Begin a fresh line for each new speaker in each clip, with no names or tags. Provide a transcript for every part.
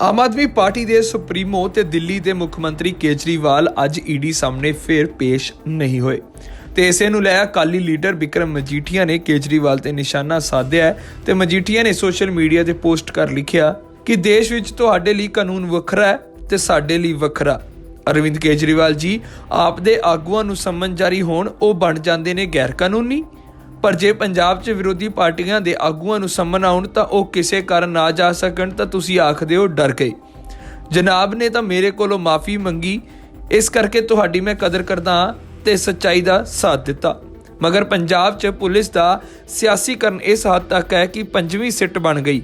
Aam Aadmi party ਦੇ supremo ਤੇ ਦਿੱਲੀ ਦੇ ਮੁੱਖ ਮੰਤਰੀ ਕੇਜਰੀਵਾਲ ਅੱਜ ਈਡੀ ਸਾਹਮਣੇ ਫਿਰ ਪੇਸ਼ ਨਹੀਂ ਹੋਏ। ਤੇ ਇਸੇ ਨੂੰ ਲੈ ਅਕਾਲੀ ਲੀਡਰ ਵਿਕਰਮ ਮਜੀਠੀਆ ਨੇ ਕੇਜਰੀਵਾਲ ਤੇ ਨਿਸ਼ਾਨਾ ਸਾਧਿਆ ਹੈ ਤੇ ਮਜੀਠੀਆ ਨੇ ਸੋਸ਼ਲ ਮੀਡੀਆ ਤੇ ਪੋਸਟ ਕਰ ਲਿਖਿਆ ਕਿ ਦੇਸ਼ ਵਿੱਚ ਤੁਹਾਡੇ ਲਈ ਕਾਨੂੰਨ ਵੱਖਰਾ ਹੈ ਤੇ ਸਾਡੇ ਲਈ ਵੱਖਰਾ। ਅਰਵਿੰਦ ਕੇਜਰੀਵਾਲ ਜੀ, ਆਪ ਦੇ ਆਗੂਆਂ ਨੂੰ ਸੰਮਨ ਜਾਰੀ ਹੋਣ, ਉਹ ਬਣ ਜਾਂਦੇ ਨੇ ਗੈਰ ਕਾਨੂੰਨੀ ਪਰ ਜੇ ਪੰਜਾਬ 'ਚ ਵਿਰੋਧੀ ਪਾਰਟੀਆਂ ਦੇ ਆਗੂਆਂ ਨੂੰ ਸਮਨ ਆਉਣ ਤਾਂ ਉਹ ਕਿਸੇ ਕਾਰਨ ਨਾ ਜਾ ਸਕਣ ਤਾਂ ਤੁਸੀਂ ਆਖਦੇ ਹੋ ਡਰ ਗਏ। ਜਨਾਬ ਨੇ ਤਾਂ ਮੇਰੇ ਕੋਲੋਂ ਮਾਫੀ ਮੰਗੀ, ਇਸ ਕਰਕੇ ਤੁਹਾਡੀ ਮੈਂ ਕਦਰ ਕਰਦਾ ਹਾਂ ਤੇ ਸੱਚਾਈ ਦਾ ਸਾਥ ਦਿੱਤਾ। ਮਗਰ ਪੰਜਾਬ 'ਚ ਪੁਲਿਸ ਦਾ ਸਿਆਸੀਕਰਨ ਇਸ ਹੱਦ ਤੱਕ ਹੈ ਕਿ ਪੰਜਵੀਂ ਸਿੱਟ ਬਣ ਗਈ।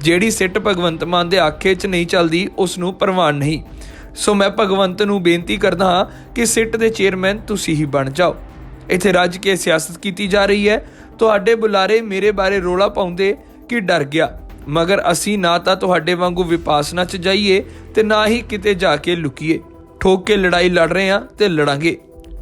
ਜਿਹੜੀ ਸਿੱਟ ਭਗਵੰਤ ਮਾਨ ਦੇ ਆਖੇ 'ਚ ਨਹੀਂ ਚੱਲਦੀ, ਉਸ ਨੂੰ ਪ੍ਰਵਾਨ ਨਹੀਂ। ਸੋ ਮੈਂ ਭਗਵੰਤ ਨੂੰ ਬੇਨਤੀ ਕਰਦਾ ਹਾਂ ਕਿ ਸਿੱਟ ਦੇ ਚੇਅਰਮੈਨ ਤੁਸੀਂ ਹੀ ਬਣ ਜਾਓ। ਇੱਥੇ ਰੱਜ ਕੇ ਸਿਆਸਤ ਕੀਤੀ ਜਾ ਰਹੀ ਹੈ। ਤੁਹਾਡੇ ਬੁਲਾਰੇ ਮੇਰੇ ਬਾਰੇ ਰੋਲਾ ਪਾਉਂਦੇ ਕਿ ਡਰ ਗਿਆ। ਮਗਰ ਅਸੀਂ ਨਾ ਤਾਂ ਤੁਹਾਡੇ ਵਾਂਗੂ ਵਿਪਾਸਨਾ ਚ ਜਾਈਏ ਤੇ ਨਾ ਹੀ ਕਿਤੇ ਜਾ ਕੇ ਲੁਕੀਏ। ਠੋਕ ਕੇ ਲੜਾਈ ਲੜ ਰਹੇ ਹਾਂ ਤੇ ਲੜਾਂਗੇ।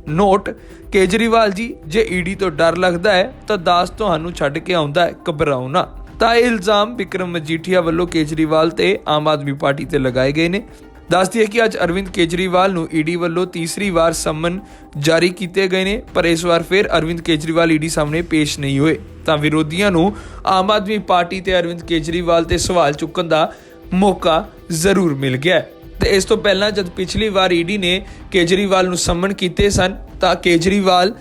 ਨੋਟ, ਕੇਜਰੀਵਾਲ ਜੀ, ਜੇ ਈਡੀ ਤੋਂ ਡਰ ਲੱਗਦਾ ਹੈ ਤਾਂ ਦਾਸ ਤੁਹਾਨੂੰ ਛੱਡ ਕੇ ਆਉਂਦਾ ਹੈ, ਘਬਰਾਓ ਨਾ। ਤਾਂ ਇਹ ਇਲਜ਼ਾਮ ਵਿਕਰਮ ਮਜੀਠੀਆ ਵੱਲੋਂ ਕੇਜਰੀਵਾਲ ਤੇ ਆਮ ਆਦਮੀ ਪਾਰਟੀ ਤੇ ਲਗਾਏ ਗਏ ਨੇ। ਦੱਸਦੀ ਹੈ ਕਿ ਅੱਜ ਅਰਵਿੰਦ ਕੇਜਰੀਵਾਲ ਨੂੰ ਈਡੀ ਵੱਲੋਂ ਤੀਸਰੀ ਵਾਰ ਸੰਮਨ ਜਾਰੀ ਕੀਤੇ ਗਏ ਨੇ, ਪਰ ਇਸ ਵਾਰ ਫਿਰ ਅਰਵਿੰਦ ਕੇਜਰੀਵਾਲ ਈਡੀ ਸਾਹਮਣੇ ਪੇਸ਼ ਨਹੀਂ ਹੋਏ। ਤਾਂ ਵਿਰੋਧੀਆਂ ਨੂੰ ਆਮ ਆਦਮੀ ਪਾਰਟੀ ਤੇ ਅਰਵਿੰਦ ਕੇਜਰੀਵਾਲ ਤੇ ਸਵਾਲ ਚੁੱਕਣ ਦਾ ਮੌਕਾ ਜ਼ਰੂਰ ਮਿਲ ਗਿਆ ਤੇ ਇਸ ਤੋਂ ਪਹਿਲਾਂ ਜਦ ਪਿਛਲੀ ਵਾਰ ਈਡੀ ਨੇ ਕੇਜਰੀਵਾਲ ਨੂੰ ਸੰਮਨ ਕੀਤੇ ਸਨ, ਤਾਂ ਕੇਜਰੀਵਾਲ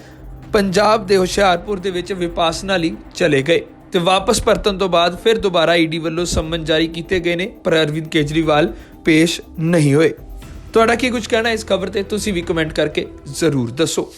ਪੰਜਾਬ ਦੇ ਹੁਸ਼ਿਆਰਪੁਰ ਦੇ ਵਿੱਚ ਵਿਪਾਸਨਾ ਲਈ ਚਲੇ ਗਏ। ਤੇ ਵਾਪਸ ਪਰਤਣ ਤੋਂ ਬਾਅਦ ਫਿਰ ਦੁਬਾਰਾ ਈਡੀ ਵੱਲੋਂ ਸੰਮਨ ਜਾਰੀ ਕੀਤੇ ਗਏ ਨੇ, ਪਰ ਅਰਵਿੰਦ ਕੇਜਰੀਵਾਲ ਪੇਸ਼ ਨਹੀਂ ਹੋਏ। ਤੁਹਾਡਾ ਕੀ ਕੁਝ ਕਹਿਣਾ ਇਸ ਖਬਰ ਤੇ? ਤੁਸੀਂ ਵੀ ਕਮੈਂਟ ਕਰਕੇ ਜ਼ਰੂਰ ਦੱਸੋ।